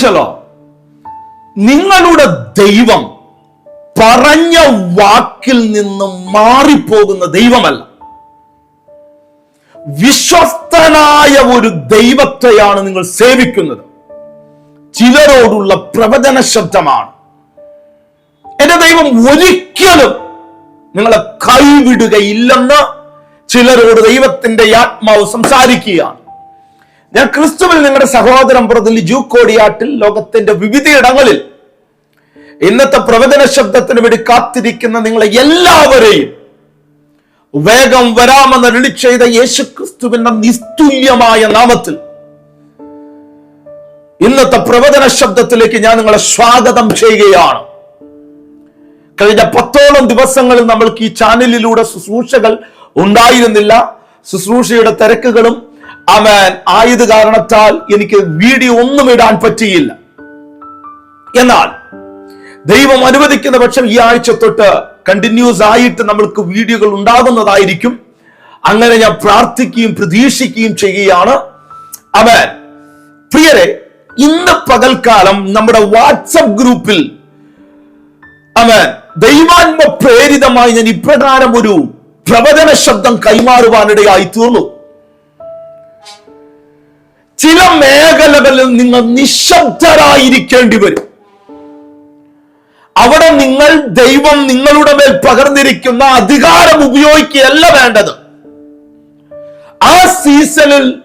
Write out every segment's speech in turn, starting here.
പ്രൈസലോ നിങ്ങളുടെ ദൈവം പറഞ്ഞ വാക്കിൽ നിന്ന് മാറിപ്പോകുന്ന ദൈവമല്ല. വിശ്വസ്തനായ ഒരു ദൈവത്തെയാണ് നിങ്ങൾ സേവിക്കുന്നത്. ചിലരോടുള്ള പ്രവചന ശബ്ദമാണ്. എന്റെ ദൈവം ഒരിക്കലും നിങ്ങളെ കൈവിടുകയില്ലെന്ന് ചിലരോട് ദൈവത്തിന്റെ ആത്മാവ് സംസാരിക്കുകയാണ്. ഞാൻ ക്രിസ്തുവിൽ നിങ്ങളുടെ സഹോദരൻ പുറത്തിൽ ജൂക്കോടിയാട്ടിൽ ലോകത്തിന്റെ വിവിധയിടങ്ങളിൽ ഇന്നത്തെ പ്രവചന ശബ്ദത്തിന് വേണ്ടി കാത്തിരിക്കുന്ന നിങ്ങളെ എല്ലാവരെയും വേഗം വരാമെന്ന് അരുളി ചെയ്ത യേശു ക്രിസ്തുവിന്റെ നിസ്തുല്യമായ നാമത്തിൽ ഇന്നത്തെ പ്രവചന ശബ്ദത്തിലേക്ക് ഞാൻ നിങ്ങളെ സ്വാഗതം ചെയ്യുകയാണ്. കഴിഞ്ഞ പത്തോളം ദിവസങ്ങളിൽ നമ്മൾക്ക് ഈ ചാനലിലൂടെ ശുശ്രൂഷകൾ ഉണ്ടായിരുന്നില്ല. ശുശ്രൂഷയുടെ തിരക്കുകളും അവൻ ആയത് കാരണത്താൽ എനിക്ക് വീഡിയോ ഒന്നും ഇടാൻ പറ്റിയില്ല. എന്നാൽ ദൈവം അനുവദിക്കുന്ന പക്ഷം ഈ ആഴ്ച തൊട്ട് കണ്ടിന്യൂസ് ആയിട്ട് നമ്മൾക്ക് വീഡിയോകൾ ഉണ്ടാകുന്നതായിരിക്കും. അങ്ങനെ ഞാൻ പ്രാർത്ഥിക്കുകയും പ്രതീക്ഷിക്കുകയും ചെയ്യുകയാണ്. അവൻ പ്രിയരെ ഇന്ന് പകൽക്കാലം നമ്മുടെ വാട്സപ്പ് ഗ്രൂപ്പിൽ അവൻ ദൈവാത്മ പ്രേരിതമായി ഞാൻ ഇപ്രകാരം ഒരു പ്രവചന ശബ്ദം കൈമാറുവാനിടയായി തീർന്നു. ചില മേഖലകളിൽ നിങ്ങൾ നിശബ്ദരായിരിക്കേണ്ടി വരും. അവിടെ നിങ്ങൾ ദൈവം നിങ്ങളുടെ മേൽ പകർന്നിരിക്കുന്ന അധികാരം ഉപയോഗിക്കുകയല്ല വേണ്ടത്. ആ സീസണിൽ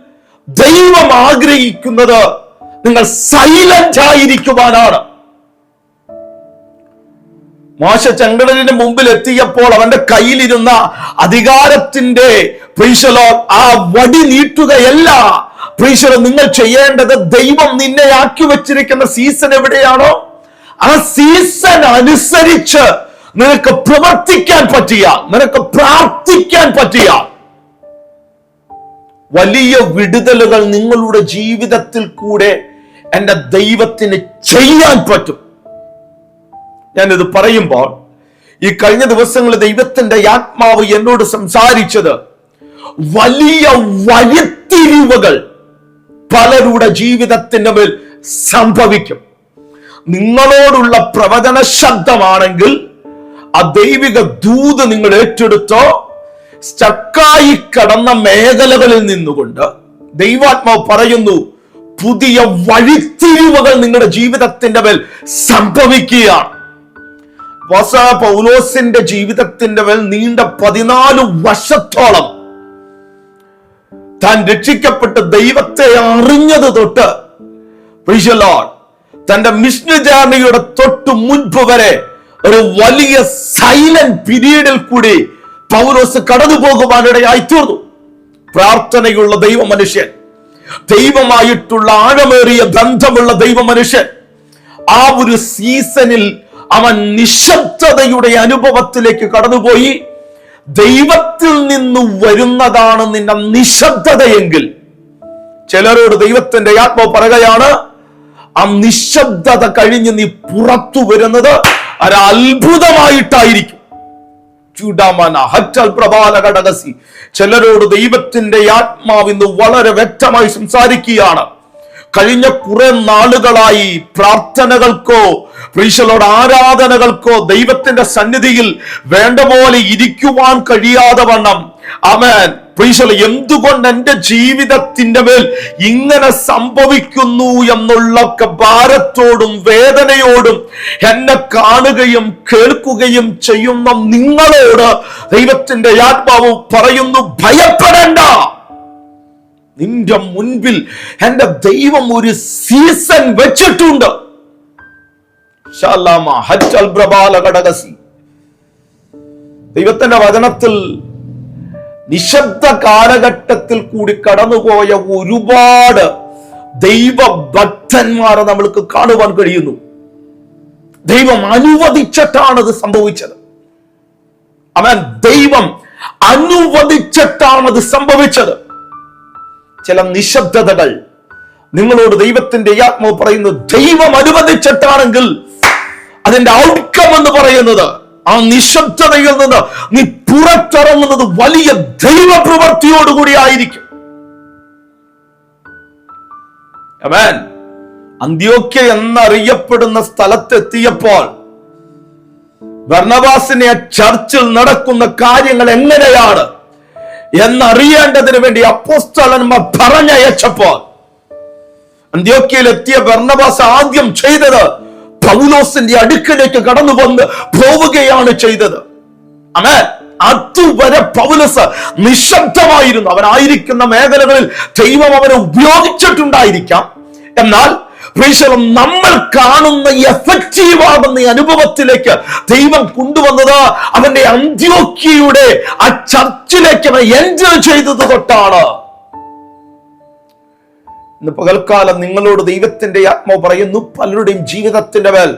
ദൈവം ആഗ്രഹിക്കുന്നത് നിങ്ങൾ സൈലന്റ് ആയിരിക്കുവാനാണ്. മോശ ചെങ്കടലിന് മുമ്പിൽ എത്തിയപ്പോൾ അവന്റെ കയ്യിലിരുന്ന അധികാരത്തിന്റെ ആ വടി നീട്ടുകയല്ല. പ്രീശലോ നിങ്ങൾ ചെയ്യേണ്ടത് ദൈവം നിന്നെ ആക്കി വെച്ചിരിക്കുന്ന സീസൺ എവിടെയാണോ ആ സീസൺ അനുസരിച്ച് നിനക്ക് പ്രവർത്തിക്കാൻ പറ്റിയ നിനക്ക് പ്രാർത്ഥിക്കാൻ പറ്റിയ വലിയ വിടുതലുകൾ നിങ്ങളുടെ ജീവിതത്തിൽ കൂടെ എന്റെ ദൈവത്തിന് ചെയ്യാൻ പറ്റും. ഞാനിത് പറയുമ്പോൾ ഈ കഴിഞ്ഞ ദിവസങ്ങളിൽ ദൈവത്തിന്റെ ആത്മാവ് എന്നോട് സംസാരിച്ചത് വലിയ വഴിത്തിരിവുകൾ പലരുടെ ജീവിതത്തിന്റെ മേൽ സംഭവിക്കും. നിങ്ങളോടുള്ള പ്രവചന ശബ്ദമാണെങ്കിൽ ആ ദൈവിക ദൂത് നിങ്ങൾ ഏറ്റെടുത്തോ സ്റ്റക്കായി കടന്ന മേഖലകളിൽ നിന്നുകൊണ്ട് ദൈവാത്മാവ് പറയുന്നു പുതിയ വഴിത്തിരിവുകൾ നിങ്ങളുടെ ജീവിതത്തിന്റെ മേൽ സംഭവിക്കുകയാണ്. വസ പൗലോസിന്റെ ജീവിതത്തിന്റെ മേൽ നീണ്ട പതിനാല് വർഷത്തോളം താൻ രക്ഷിക്കപ്പെട്ട് ദൈവത്തെ അറിഞ്ഞത് തൊട്ട്. തന്റെ മിഷ്ണു ജേർണിയുടെ തൊട്ട് മുൻപ് വരെ ഒരു വലിയ സൈലന്റ് പീരീഡിൽ കൂടി പൗലോസ് കടന്നു പോകുവാനിടയായി തീർന്നു പ്രാർത്ഥനയുള്ള ദൈവ മനുഷ്യൻ ദൈവമായിട്ടുള്ള ആഴമേറിയ ബന്ധമുള്ള ദൈവ മനുഷ്യൻ ആ ഒരു സീസണിൽ അവൻ നിശബ്ദതയുടെ അനുഭവത്തിലേക്ക് കടന്നുപോയി ദൈവത്തിൽ നിന്ന് വരുന്നതാണ് നിന്റെ നിശബ്ദതയെങ്കിൽ. ചിലരോട് ദൈവത്തിന്റെ ആത്മാവ് പറയുകയാണ് ആ നിശബ്ദത കഴിഞ്ഞ് നീ പുറത്തു വരുന്നത് ഒരത്ഭുതമായിട്ടായിരിക്കും. ചിലരോട് ദൈവത്തിന്റെ ആത്മാവ് ഇന്ന് വളരെ വ്യക്തമായി സംസാരിക്കുകയാണ് കഴിഞ്ഞ കുറെ നാളുകളായി പ്രാർത്ഥനകൾക്കോ പ്രീശലോട് ആരാധനകൾക്കോ ദൈവത്തിന്റെ സന്നിധിയിൽ വേണ്ട പോലെ ഇരിക്കുവാൻ കഴിയാതെ വണ്ണം. അവൻ പ്രീശല എന്തുകൊണ്ട് എന്റെ ജീവിതത്തിന്റെ മേൽ ഇങ്ങനെ സംഭവിക്കുന്നു എന്നുള്ള ഭാരത്തോടും വേദനയോടും എന്നെ കാണുകയും കേൾക്കുകയും ചെയ്യുന്ന നിങ്ങളോട് ദൈവത്തിന്റെ ആത്മാവ് പറയുന്നു ഭയപ്പെടേണ്ട. നിന്റെ മുൻപിൽ എന്റെ ദൈവം ഒരു സീസൺ വെച്ചിട്ടുണ്ട്. ദൈവത്തിന്റെ വചനത്തിൽ നിശബ്ദ കാലഘട്ടത്തിൽ കൂടി കടന്നുപോയ ഒരുപാട് ദൈവഭക്തന്മാരെ നമ്മൾക്ക് കാണുവാൻ കഴിയുന്നു. ദൈവം അനുവദിച്ചിട്ടാണ് അത് സംഭവിച്ചത്. അവൻ ദൈവം അനുവദിച്ചിട്ടാണ് അത് സംഭവിച്ചത്. ചില നിശബ്ദതകൾ. നിങ്ങളോട് ദൈവത്തിന്റെ ആത്മാവ് പറയുന്നു ദൈവം അനുവദിച്ചിട്ടാണെങ്കിൽ അതിന്റെ ഔട്ട്കം എന്ന് പറയുന്നത് ആ നിശബ്ദതയിൽ നിന്ന് നീ പുറത്തിറങ്ങുന്നത് വലിയ ദൈവപ്രവൃത്തിയോടുകൂടി ആയിരിക്കും. അന്ത്യോക്യ എന്നറിയപ്പെടുന്ന സ്ഥലത്തെത്തിയപ്പോൾ ഭർണവാസിനെ ചർച്ചിൽ നടക്കുന്ന കാര്യങ്ങൾ എങ്ങനെയാണ്? എന്നറിയേണ്ടതിന് വേണ്ടി അപ്പോസ്തലന്മാർ പറഞ്ഞയച്ചപ്പോൾ അന്ത്യോക്യയിൽ എത്തിയ ഭർണബാസ് ആദ്യം ചെയ്തത് പൗലോസിന്റെ അടുക്കിലേക്ക് കടന്നു വന്ന് പോവുകയാണ് ചെയ്തത്. അമേ അതുവരെ പൗലസ് നിശബ്ദമായിരുന്നു. അവനായിരിക്കുന്ന മേഖലകളിൽ ദൈവം അവനെ ഉപയോഗിച്ചിട്ടുണ്ടായിരിക്കാം. എന്നാൽ നമ്മൾ കാണുന്ന എഫക്റ്റീവ് ആകുന്ന അനുഭവത്തിലേക്ക് ദൈവം കൊണ്ടുവന്നത് അവന്റെ അന്ത്യോക്കിയുടെ ആ ചർച്ചിലേക്ക് അവൻ എൻജോയ് ചെയ്തത് തൊട്ടാണ്. ഇന്ന് പകൽക്കാലം നിങ്ങളോട് ദൈവത്തിന്റെ ആത്മാവ് പറയുന്നു പലരുടെയും ജീവിതത്തിന്റെ മേൽ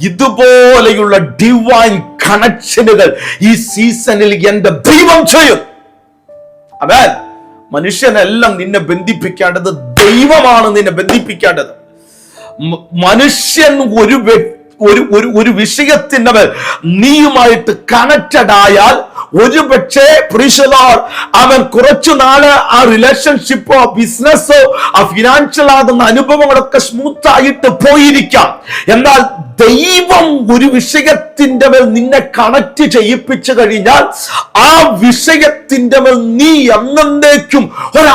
ഇതുപോലെയുള്ള ഡിവൈൻ കണക്ഷനുകൾ ഈ സീസണിൽ എന്റെ ദൈവം ചെയ്യും. അവൻ മനുഷ്യനെല്ലാം നിന്നെ ബന്ധിപ്പിക്കേണ്ടത് ദൈവമാണ് നിന്നെ ബന്ധിപ്പിക്കേണ്ടത്. മനുഷ്യൻ ഒരു ഒരു ഒരു ഒരു വിഷയത്തിന്റെ മേൽ നീയുമായിട്ട് കണക്റ്റഡ് ആയാൽ ഒരു പക്ഷേ പ്രീശലോർ അവൻ കുറച്ചു നാൾ ആ റിലേഷൻഷിപ്പോ ബിസിനസ്സോ ആ ഫിനാൻഷ്യൽ ആകുന്ന അനുഭവങ്ങളൊക്കെ സ്മൂത്ത് ആയിട്ട് പോയിരിക്കാം. എന്നാൽ ദൈവം ഒരു വിഷയത്തിന്റെ മേൽ നിന്നെ കണക്ട് ചെയ്യിപ്പിച്ചു കഴിഞ്ഞാൽ ആ വിഷയത്തിന്റെ മേൽ നീ എന്നേക്കും ഒരു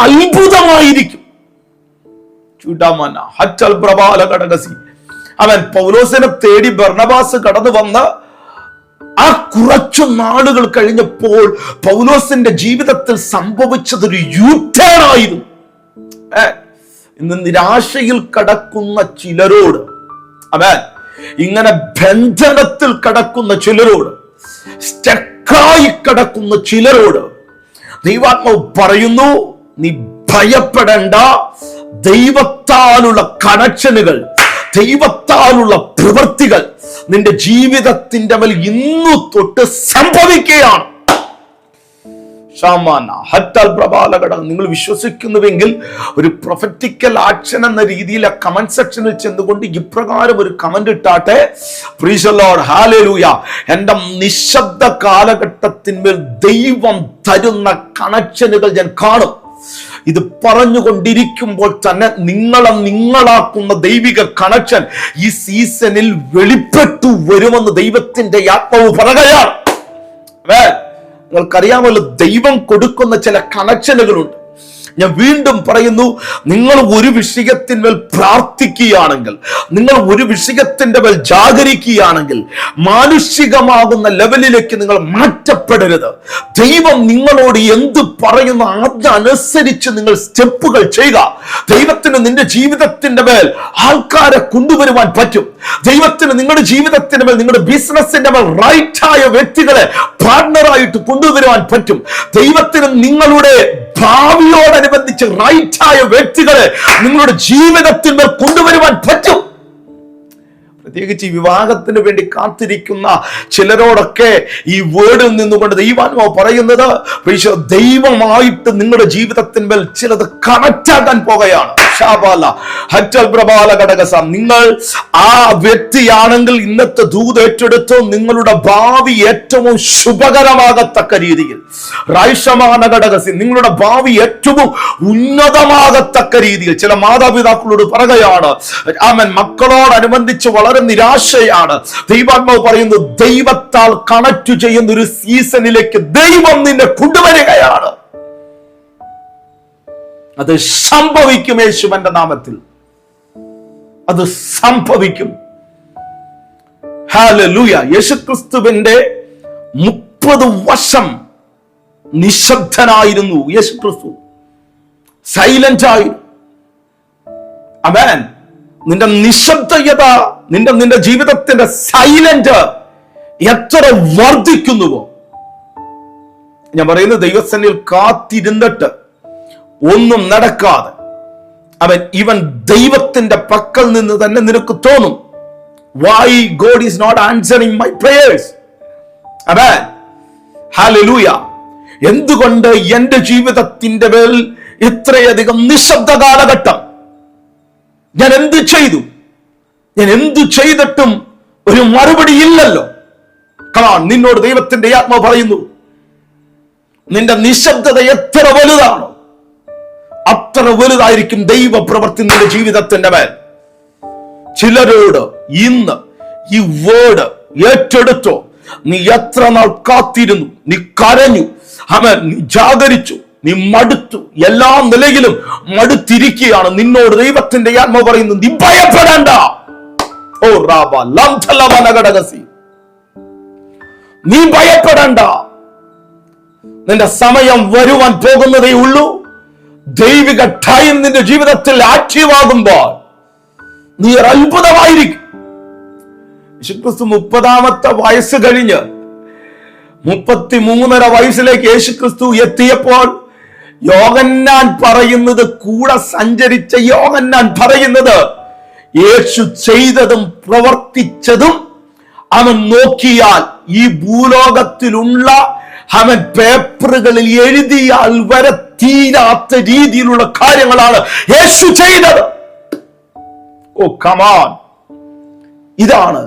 അവൻ പൗലോസിനെ തേടി ബർണബാസ് കടന്നു വന്ന ആ കുറച്ചു നാളുകൾ കഴിഞ്ഞപ്പോൾ പൗലോസിന്റെ ജീവിതത്തിൽ സംഭവിച്ചതൊരു ആയിരുന്നു. ഇന്ന് നിരാശയിൽ കടക്കുന്ന ചിലരോട് അവൻ ഇങ്ങനെ ബന്ധനത്തിൽ കടക്കുന്ന ചിലരോട് സ്റ്റക്കായി കടക്കുന്ന ചിലരോട് ദൈവാത്മാവ് പറയുന്നു നീ ഭയപ്പെടേണ്ട ദൈവത്താലുള്ള കണക്ഷനുകൾ ദൈവത്താലുള്ള പ്രവൃത്തികൾ നിന്റെ ജീവിതത്തിന്റെ മേൽ ഇന്നു തൊട്ട് സംഭവിക്കുകയാണ്. നിങ്ങൾ വിശ്വസിക്കുന്നുവെങ്കിൽ ഒരു പ്രൊഫറ്റിക്കൽ ആക്ഷൻ എന്ന രീതിയിൽ ആ കമന്റ് സെക്ഷനിൽ ചെന്നുകൊണ്ട് ഇപ്രകാരം ഒരു കമന്റ് ഇട്ടാട്ടെ. പ്രീശലോഡ് ഹാലൂയ എന്റെ നിശബ്ദ കാലഘട്ടത്തിന്മേൽ ദൈവം തരുന്ന കണക്ഷനുകൾ ഞാൻ കാണും. ഇത് പറഞ്ഞുകൊണ്ടിരിക്കുമ്പോൾ തന്നെ നിങ്ങളെ നിങ്ങളാക്കുന്ന ദൈവിക കണക്ഷൻ ഈ സീസണിൽ വെളിപ്പെട്ടു വരുമെന്ന് ദൈവത്തിന്റെ ആത്മാവ് പറയുകയാണ്. നിങ്ങൾക്കറിയാമല്ലോ ദൈവം കൊടുക്കുന്ന ചില കണക്ഷനുകളുണ്ട്. ഞാൻ വീണ്ടും പറയുന്നു നിങ്ങൾ ഒരു വിഷയത്തിന്മേൽ പ്രാർത്ഥിക്കുകയാണെങ്കിൽ നിങ്ങൾ ഒരു വിഷയത്തിന്റെ മേൽ ജാഗരിക്കുകയാണെങ്കിൽ മാനുഷികമാകുന്ന ലെവലിലേക്ക് നിങ്ങൾ മാറ്റപ്പെടരുത്. ദൈവം നിങ്ങളോട് എന്ത് പറയുന്നു അനുസരിച്ച് നിങ്ങൾ സ്റ്റെപ്പുകൾ ചെയ്യുക. ദൈവത്തിന് നിന്റെ ജീവിതത്തിന്റെ മേൽ ആൾക്കാരെ കൊണ്ടുവരുവാൻ പറ്റും. ദൈവത്തിന് നിങ്ങളുടെ ജീവിതത്തിന്റെ മേൽ നിങ്ങളുടെ ബിസിനസിന്റെ മേൽ റൈറ്റ് ആയ വ്യക്തികളെ പാർട്ണറായിട്ട് കൊണ്ടുവരുവാൻ പറ്റും. ദൈവത്തിന് നിങ്ങളുടെ ഭാവിയോടനുബന്ധിച്ച് റൈറ്റായ വ്യക്തികളെ നിങ്ങളുടെ ജീവിതത്തിന്മേൽ കൊണ്ടുവരുവാൻ പറ്റും. പ്രത്യേകിച്ച് വിവാഹത്തിന് വേണ്ടി കാത്തിരിക്കുന്ന ചിലരോടൊക്കെ ഈ വേർഡിൽ നിന്നുകൊണ്ട് ദൈവാത്മാവ് പറയുന്നത് ദൈവമായിട്ട് നിങ്ങളുടെ ജീവിതത്തിന്മേൽ ചിലത് കണക്റ്റ് ആക്കാൻ പോകുകയാണ് നിങ്ങൾ ആ വ്യക്തിയാണെങ്കിൽ ഇന്നത്തെ ദൂത് ഏറ്റെടുത്ത് നിങ്ങളുടെ ഭാവി ഏറ്റവും ശുഭകരമാകത്തക്ക രീതിയിൽ. റൈഷമാന ഘടകസി നിങ്ങളുടെ ഭാവി ഏറ്റവും ഉന്നതമാകത്തക്ക രീതിയിൽ. ചില മാതാപിതാക്കളോട് പറയുകയാണ് ആമൻ മക്കളോടനുബന്ധിച്ച് വളരെ നിരാശയാണ്. ദൈവാത്മാവ് പറയുന്നു ദൈവത്താൽ കണക്ട് ചെയ്യുന്ന ഒരു സീസണിലേക്ക് ദൈവം നിന്നെ കൊണ്ടുവരികയാണ്. അത് സംഭവിക്കും യേശുവന്റെ നാമത്തിൽ. അത് സംഭവിക്കും. ഹാലലൂയ യേശുക്രിസ്തുവിന്റെ മുപ്പത് വർഷം നിശബ്ദനായിരുന്നു യേശുക്രിസ്തു. സൈലന്റ് ആയി. അവൻ നിന്റെ നിശബ്ദയത നിന്റെ നിന്റെ ജീവിതത്തിന്റെ സൈലന്റ് എത്ര വർദ്ധിക്കുന്നുവോ. ഞാൻ പറയുന്നത് ദൈവസന്നിൽ കാത്തിരുന്നിട്ട് ഒന്നും നടക്കാതെ അവൻ ഇവൻ ദൈവത്തിന്റെ പക്കൽ നിന്ന് തന്നെ നിനക്ക് തോന്നും. Why God is not answering my prayers അവൻ ഹാലലൂയ എന്തുകൊണ്ട് എന്റെ ജീവിതത്തിന്റെ മേൽ ഇത്രയധികം നിശബ്ദ കാലഘട്ടം? ഞാൻ എന്ത് ചെയ്തു? ഞാൻ എന്ത് ചെയ്തിട്ടും ഒരു മറുപടി ഇല്ലല്ലോ. കാണാൻ നിന്നോട് ദൈവത്തിന്റെ ആത്മ പറയുന്നു. നിന്റെ നിശബ്ദത എത്ര വലുതാണോ അത്ര വലുതായിരിക്കും ദൈവ പ്രവർത്തി നിന്റെ ജീവിതത്തിന്റെ മേൽ. ചിലരോട് ഇന്ന് ഈ വേർഡ് ഏറ്റെടുത്തോ നീ എത്ര നാൾ കാത്തിരുന്നു നീ കരഞ്ഞു അവൻ നീ ജാഗരിച്ചു നീ മടുത്തു. എല്ലാ നിലയിലും മടുത്തിരിക്കുകയാണ്. നിന്നോട് ദൈവത്തിന്റെ ആത്മ പറയുന്നു നീ ഭയപ്പെടേണ്ട. ഓ റാബ നീ ഭയപ്പെടേണ്ട. നിന്റെ സമയം വരുവാൻ പോകുന്നതേ ഉള്ളൂ. ദൈവിക ടൈം നിന്റെ ജീവിതത്തിൽ ആക്റ്റീവ് ആകുമ്പോൾ നീ ഒരു അത്ഭുതമായിരിക്കും. യേശുക്രിസ്തു മുപ്പതാമത്തെ വയസ്സ് കഴിഞ്ഞ് മുപ്പത്തി മൂന്നര വയസ്സിലേക്ക് യേശുക്രിസ്തു എത്തിയപ്പോൾ യോഗന്നാൻ പറയുന്നത് കൂടെ സഞ്ചരിച്ച യോഗന്നാൻ പറയുന്നത് യേശു ചെയ്തതും പ്രവർത്തിച്ചതും അവൻ നോക്കിയാൽ ഈ ഭൂലോകത്തിലുള്ള അവൻ പേപ്പറുകളിൽ എഴുതിയാൽ വരെ തീരാത്ത രീതിയിലുള്ള കാര്യങ്ങളാണ് യേശു ചെയ്തത്. ഓ കമാൻ ഇതാണ്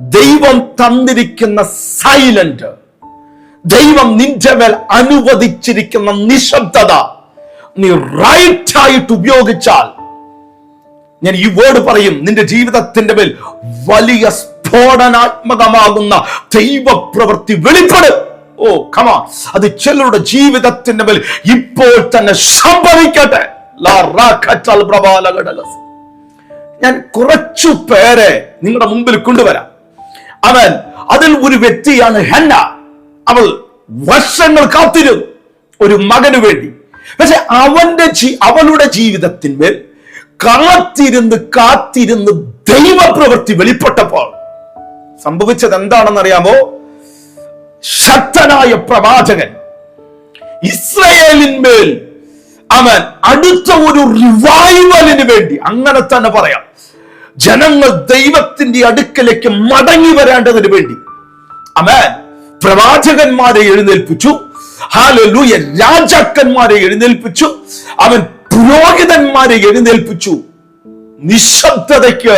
ദൈവം തന്നിരിക്കുന്ന സൈലന്റ് ദൈവം നിന്റെ മേൽ അനുവദിച്ചിരിക്കുന്ന നിശബ്ദത നീ റൈറ്റ് ആയിട്ട് ഉപയോഗിച്ചാൽ ഞാൻ ഈ വേർഡ് പറയും നിന്റെ ജീവിതത്തിന്റെ മേൽ വലിയ സ്ഫോടനാത്മകമാകുന്ന ദൈവപ്രവൃത്തി വെളിപ്പെടും. ഓ കമാ അത് ചിലരുടെ ജീവിതത്തിന്റെ മേൽ ഇപ്പോൾ തന്നെ സംഭവിക്കട്ടെ. ഞാൻ കുറച്ചു പേരെ നിങ്ങളുടെ മുമ്പിൽ കൊണ്ടുവരാം. അവൻ അതിൽ ഒരു വ്യക്തിയാണ് ഹെന്ന. അവൾ വർഷങ്ങൾ കാത്തിരുന്നു. ഒരു മകനു വേണ്ടി. പക്ഷെ അവന്റെ അവളുടെ ജീവിതത്തിന്മേൽ കാത്തിരുന്ന് കാത്തിരുന്ന് ദൈവപ്രവൃത്തി വെളിപ്പെട്ടപ്പോൾ സംഭവിച്ചത് എന്താണെന്ന് അറിയാമോ ശക്തനായ പ്രവാചകൻ ഇസ്രയേലിന്മേൽ അവൻ അടുത്ത ഒരു റിവൈവലിന് വേണ്ടി അങ്ങനെ തന്നെ പറയാം ജനങ്ങൾ ദൈവത്തിന്റെ അടുക്കലേക്ക് മടങ്ങി വരേണ്ടതിന് വേണ്ടി. അവൻ പ്രവാചകന്മാരെ എഴുന്നേൽപ്പിച്ചു. ഹാലലൂയ രാജാക്കന്മാരെ എഴുന്നേൽപ്പിച്ചു. അവൻ പുരോഹിതന്മാരെ എഴുന്നേൽപ്പിച്ചു. നിശബ്ദതയ്ക്ക്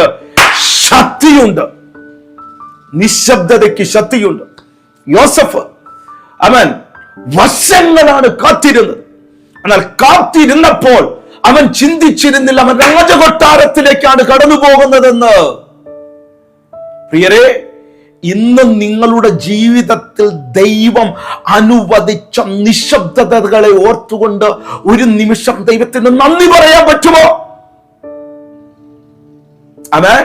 ശക്തിയുണ്ട്. നിശബ്ദതയ്ക്ക് ശക്തിയുണ്ട്. യോസഫ് അവൻ വർഷങ്ങളാണ് കാത്തിരുന്നത്. എന്നാൽ കാത്തിരുന്നപ്പോൾ അവൻ ചിന്തിച്ചിരുന്നില്ല അവൻ രാജകൊട്ടാരത്തിലേക്കാണ് കടന്നു പോകുന്നതെന്ന് പ്രിയരെ ഇന്ന് നിങ്ങളുടെ ജീവിതത്തിൽ ദൈവം അനുവദിച്ച നിശബ്ദതകളെ ഓർത്തുകൊണ്ട് ഒരു നിമിഷം ദൈവത്തിന് നന്ദി പറയാൻ പറ്റുമോ? അവൻ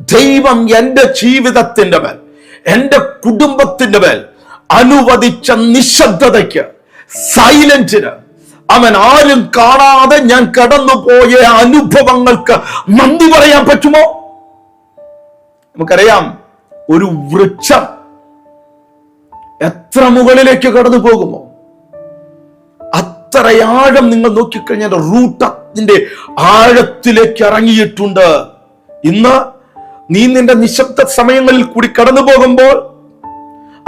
ദൈവം എന്റെ ജീവിതത്തിന്റെ മേൽ എന്റെ കുടുംബത്തിന്റെ മേൽ അനുവദിച്ച നിശബ്ദതയ്ക്ക് സൈലന്റിന് അവൻ ആരും കാണാതെ ഞാൻ കടന്നുപോയ അനുഭവങ്ങൾക്ക് നന്ദി പറയാൻ പറ്റുമോ? നമുക്കറിയാം ഒരു വൃക്ഷം എത്ര മുകളിലേക്ക് കടന്നു പോകുമോ അത്ര ആഴം നിങ്ങൾ നോക്കിക്കഴിഞ്ഞാൽ റൂട്ട് അതിന്റെ ആഴത്തിലേക്ക് ഇറങ്ങിയിട്ടുണ്ട്. ഇന്ന് നീ നിന്റെ നിശബ്ദ സമയങ്ങളിൽ കൂടി കടന്നു പോകുമ്പോൾ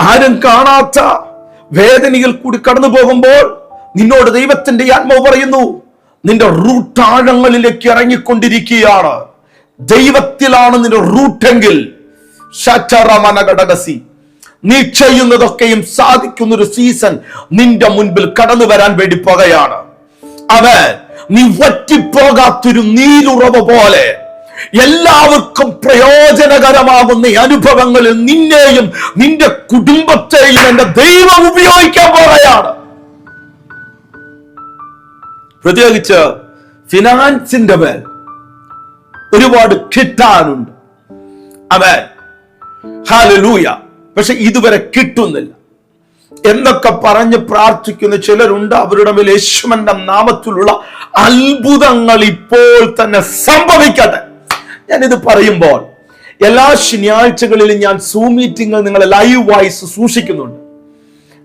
ആരും കാണാത്ത വേദനയിൽ കൂടി കടന്നു പോകുമ്പോൾ നിന്നോട് ദൈവത്തിന്റെ ആത്മാവ് പറയുന്നു നിന്റെ റൂട്ട് ആഴങ്ങളിലേക്ക് ഇറങ്ങിക്കൊണ്ടിരിക്കുകയാണ്. ദൈവത്തിലാണ് നിന്റെ റൂട്ടെങ്കിൽ ഘടകസി നീ ചെയ്യുന്നതൊക്കെയും സാധിക്കുന്ന ഒരു സീസൺ നിന്റെ മുൻപിൽ കടന്നു വരാൻ വേണ്ടി പോകുകയാണ്. അവൻ നീ വറ്റിപ്പോകാത്തൊരു നീരുറവ പോലെ എല്ലാവർക്കും പ്രയോജനകരമാകുന്ന അനുഭവങ്ങളിൽ നിന്നെയും നിന്റെ കുടുംബത്തെയും എന്റെ ദൈവം ഉപയോഗിക്കാൻ പോകുകയാണ്. പ്രത്യേകിച്ച് ഫിനാൻസിന്റെ മേൽ ഒരുപാട് കിട്ടാനുണ്ട്. അവൻ ഹാലലൂയ. പക്ഷെ ഇതുവരെ കിട്ടുന്നില്ല. എന്നൊക്കെ പറഞ്ഞ് പ്രാർത്ഥിക്കുന്ന ചിലരുണ്ട്. അവരുടെ മേൽ യേശുമന്റെ നാമത്തിലുള്ള അത്ഭുതങ്ങൾ ഇപ്പോൾ തന്നെ സംഭവിക്കട്ടെ. ഞാനിത് പറയുമ്പോൾ എല്ലാ ശനിയാഴ്ചകളിലും ഞാൻ സൂ മീറ്റിംഗ് നിങ്ങളെ ലൈവ് വോയിസ് സൂക്ഷിക്കുന്നുണ്ട്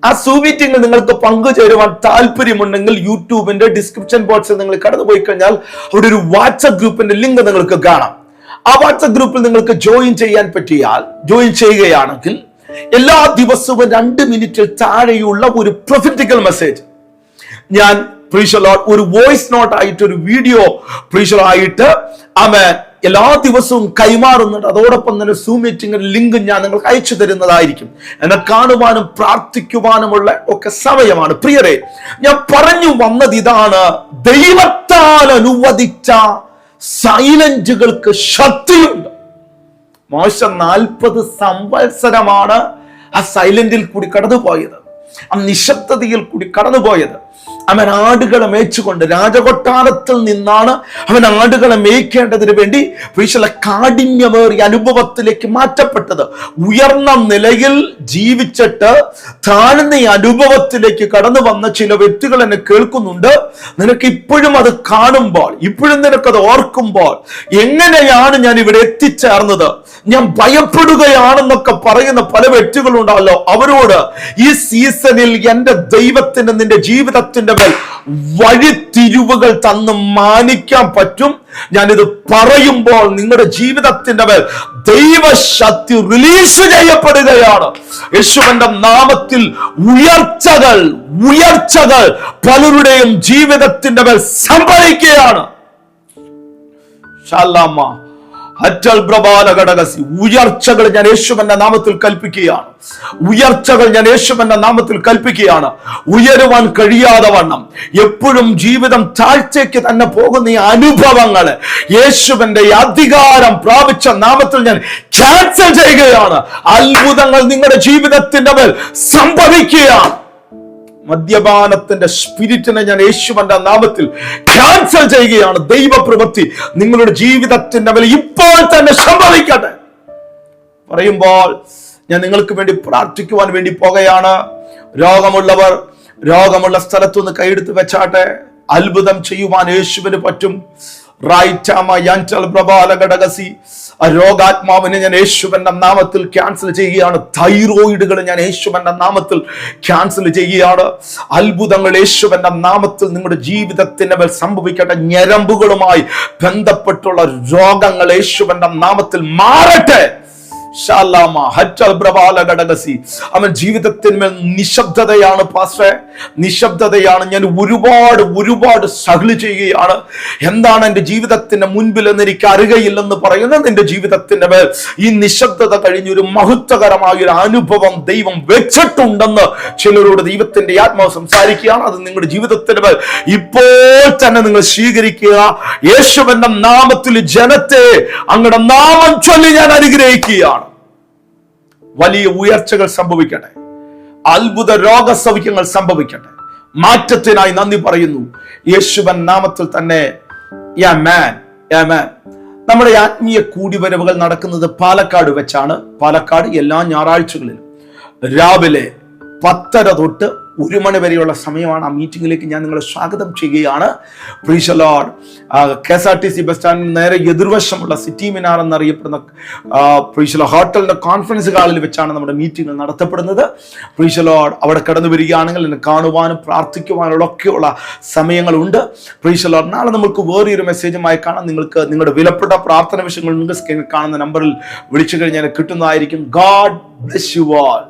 ആ സൂ മീറ്റിംഗ് നിങ്ങൾക്ക് പങ്കുചേരുവാൻ താല്പര്യമുണ്ടെങ്കിൽ യൂട്യൂബിന്റെ ഡിസ്ക്രിപ്ഷൻ ബോക്സിൽ നിങ്ങൾ കടന്നുപോയി കഴിഞ്ഞാൽ അവിടെ ഒരു വാട്സപ്പ് ഗ്രൂപ്പിന്റെ ലിങ്ക് നിങ്ങൾക്ക് കാണാം. ആ വാട്സപ്പ് ഗ്രൂപ്പിൽ നിങ്ങൾക്ക് ജോയിൻ ചെയ്യാൻ പറ്റിയാൽ ജോയിൻ ചെയ്യുകയാണെങ്കിൽ എല്ലാ ദിവസവും രണ്ട് മിനിറ്റിൽ താഴെയുള്ള ഒരു പ്രൊഫിറ്റിക്കൽ മെസ്സേജ് ഞാൻ പ്രീഷലോട്ട് ഒരു വോയിസ് നോട്ട് ആയിട്ട് ഒരു വീഡിയോ പ്രീഷലായിട്ട് അവൻ എല്ലാ ദിവസവും കൈമാറുന്നുണ്ട്. അതോടൊപ്പം തന്നെ സൂം മീറ്റിംഗിന് ലിങ്ക് ഞാൻ നിങ്ങൾക്ക് അയച്ചു തരുന്നതായിരിക്കും. എന്നെ കാണുവാനും പ്രാർത്ഥിക്കുവാനുമുള്ള ഒക്കെ സമയമാണ്. പ്രിയരെ ഞാൻ പറഞ്ഞു വന്നത് ഇതാണ്. ദൈവത്താൽ അനുവദിച്ച സൈലന്റുകൾക്ക് ശക്തിയുണ്ട് മോശ നാൽപ്പത് സംവത്സരമാണ് ആ സൈലന്റിൽ കൂടി കടന്നുപോയത്. ആ നിശബ്ദതയിൽ കൂടി കടന്നുപോയത്. അവൻ ആടുകളെ മേച്ചുകൊണ്ട് രാജകൊട്ടാരത്തിൽ നിന്നാണ് അവൻ ആടുകളെ മേയ്ക്കേണ്ടതിന് വേണ്ടി വിശല കാഠിന്യമേറിയ അനുഭവത്തിലേക്ക് മാറ്റപ്പെട്ടത്. ഉയർന്ന നിലയിൽ ജീവിച്ചിട്ട് താഴ്ന്ന ഈ അനുഭവത്തിലേക്ക് കടന്നു വന്ന ചില വ്യക്തികൾ എന്നെ കേൾക്കുന്നുണ്ട്. നിനക്ക് ഇപ്പോഴും അത് കാണുമ്പോൾ ഇപ്പോഴും നിനക്കത് ഓർക്കുമ്പോൾ എങ്ങനെയാണ് ഞാൻ ഇവിടെ എത്തിച്ചേർന്നത്? ഞാൻ ഭയപ്പെടുകയാണെന്നൊക്കെ പറയുന്ന പല വ്യക്തികളുണ്ടാവല്ലോ അവരോട് ഈ സീസണിൽ എന്റെ ദൈവത്തിന് നിന്റെ ജീവിതത്തിന്റെ മേൽ വഴിത്തിരിവുകൾ തന്ന് മാനിക്കാൻ പറ്റും. ഞാനിത് പറയുമ്പോൾ നിങ്ങളുടെ ജീവിതത്തിന്റെ മേൽ ദൈവശക്തി റിലീസ് ചെയ്യപ്പെടുകയാണ്. യേശുവിന്റെ നാമത്തിൽ ഉയർച്ചകൾ ഉയർച്ചകൾ പലരുടെയും ജീവിതത്തിന്റെ മേൽ സംഭവിക്കുകയാണ്. ഷാലാമ്മ ഉയർച്ചകൾ ഞാൻ യേശുവന്റെ നാമത്തിൽ കൽപ്പിക്കുകയാണ്. ഉയർച്ചകൾ ഞാൻ യേശുവന്റെ നാമത്തിൽ കൽപ്പിക്കുകയാണ്. ഉയരുവാൻ കഴിയാതെ വണ്ണം. എപ്പോഴും ജീവിതം താഴ്ചയ്ക്ക് തന്നെ പോകുന്ന ഈ അനുഭവങ്ങൾ യേശുവന്റെ അധികാരം പ്രാപിച്ച നാമത്തിൽ ഞാൻ ക്യാൻസൽ ചെയ്യുകയാണ്. അത്ഭുതങ്ങൾ നിങ്ങളുടെ ജീവിതത്തിന്റെ മേൽ സംഭവിക്കുകയാണ്. മദ്യപാനത്തിന്റെ സ്പിരിറ്റിനെ ഞാൻ യേശുവന്റെ നാമത്തിൽ ക്യാൻസൽ ചെയ്യുകയാണ്. ദൈവപ്രവൃത്തി നിങ്ങളുടെ ജീവിതത്തിന്റെ മേലെ ഇപ്പോൾ തന്നെ സംഭവിക്കട്ടെ. പറയുമ്പോൾ ഞാൻ നിങ്ങൾക്ക് വേണ്ടി പ്രാർത്ഥിക്കുവാൻ വേണ്ടി പോകുകയാണ്. രോഗമുള്ളവർ രോഗമുള്ള സ്ഥലത്തുനിന്ന് കൈയെടുത്ത് വെച്ചാട്ടെ. അത്ഭുതം ചെയ്യുവാൻ യേശുവിന് പറ്റും. രോഗാത്മാവിനെ ഞാൻ യേശുവന്റെ നാമത്തിൽ ക്യാൻസൽ ചെയ്യുകയാണ്. തൈറോയിഡുകൾ ഞാൻ യേശുവന്റെ നാമത്തിൽ ക്യാൻസൽ ചെയ്യുകയാണ്. അത്ഭുതങ്ങൾ യേശുവന്റെ നാമത്തിൽ നിങ്ങളുടെ ജീവിതത്തിന്റെ മേൽ സംഭവിക്കട്ടെ ഞരമ്പുകളുമായി ബന്ധപ്പെട്ടുള്ള രോഗങ്ങൾ യേശുവന്റെ നാമത്തിൽ മാറട്ടെ. അവൻ ജീവിതത്തിന്മേൽ നിശബ്ദതയാണ് പാസ്റ്റേ നിശബ്ദതയാണ്. ഞാൻ ഒരുപാട് ഒരുപാട് സഹളി ചെയ്യുകയാണ്. എന്താണ് എന്റെ ജീവിതത്തിന്റെ മുൻപിൽ എന്ന് എനിക്ക് അറിയയില്ലെന്ന് പറയുന്ന നിന്റെ ജീവിതത്തിന്റെ മേൽ ഈ നിശബ്ദത കഴിഞ്ഞൊരു മഹത്വകരമായ ഒരു അനുഭവം ദൈവം വെച്ചിട്ടുണ്ടെന്ന് ചിലരോട് ദൈവത്തിന്റെ ആത്മാവ് സംസാരിക്കുകയാണ്. അത് നിങ്ങളുടെ ജീവിതത്തിന്റെ മേൽ ഇപ്പോൾ തന്നെ നിങ്ങൾ സ്വീകരിക്കുക. യേശുവന്റെ നാമത്തിൽ ജനത്തെ അങ്ങടെ നാമം ചൊല്ലി ഞാൻ അനുഗ്രഹിക്കുകയാണ്. വലിയ ഉയർച്ചകൾ സംഭവിക്കട്ടെ. അത്ഭുത രോഗസൗഖ്യങ്ങൾ സംഭവിക്കട്ടെ. മാറ്റത്തിനായി നന്ദി പറയുന്നു. യേശുവൻ നാമത്തിൽ തന്നെ മാൻ മാൻ നമ്മുടെ ആത്മീയ കൂടിവരവുകൾ നടക്കുന്നത് പാലക്കാട് വെച്ചാണ്. പാലക്കാട് എല്ലാ ഞായറാഴ്ചകളിലും. രാവിലെ പത്തര തൊട്ട് ഒരു മണി വരെയുള്ള സമയമാണ് ആ മീറ്റിംഗിലേക്ക് ഞാൻ നിങ്ങളെ സ്വാഗതം ചെയ്യുകയാണ്. പ്രീഷലോഡ് K S R T C bus സ്റ്റാൻഡിന് നേരെ എതിർവശമുള്ള സിറ്റി മിനാർ എന്നറിയപ്പെടുന്ന പ്രീഷലോ ഹോട്ടലിന്റെ കോൺഫറൻസ് ഹാളിൽ വെച്ചാണ് നമ്മുടെ മീറ്റിംഗ് നടത്തപ്പെടുന്നത്. പ്രീഷലോഡ് അവിടെ കടന്നു വരികയാണെങ്കിൽ എന്നെ കാണുവാനും പ്രാർത്ഥിക്കുവാനുള്ള ഒക്കെയുള്ള സമയങ്ങളുണ്ട്. പ്രീഷലോഡ് നാളെ നമുക്ക് വേറൊരു മെസ്സേജുമായി കാണാം. നിങ്ങൾക്ക് നിങ്ങളുടെ വിലപ്പെട്ട പ്രാർത്ഥന വിഷയങ്ങൾ നിങ്ങൾക്ക് സ്ക്രീനിൽ കാണുന്ന നമ്പറിൽ വിളിച്ചു കഴിഞ്ഞാൽ കിട്ടുന്നതായിരിക്കും. God bless you all